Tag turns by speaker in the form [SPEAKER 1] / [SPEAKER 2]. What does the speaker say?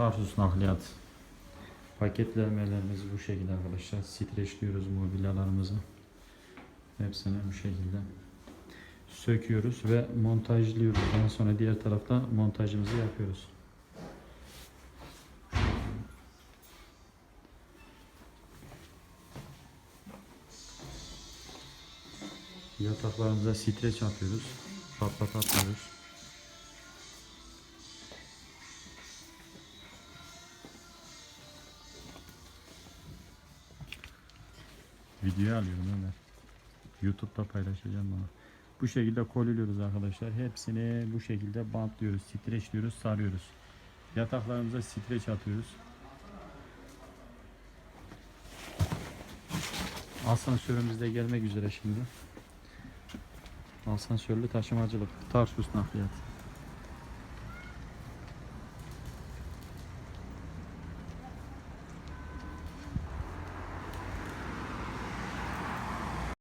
[SPEAKER 1] Tarsus nakliyat. Paketlemelerimiz bu şekilde arkadaşlar. Streçliyoruz mobilyalarımızı. Hepsini bu şekilde söküyoruz ve montajlıyoruz. Daha sonra diğer tarafta montajımızı yapıyoruz. Yataklarımıza streç atıyoruz. Patlatatmıyoruz. Video alıyorum Ömer. YouTube'da paylaşacağım bunu. Bu şekilde koliliyoruz arkadaşlar. Hepsini bu şekilde bantlıyoruz, streçliyoruz, sarıyoruz. Yataklarımıza streç atıyoruz. Asansörümüz de gelmek üzere şimdi. Asansörlü taşımacılık. Tarsus nakliyat.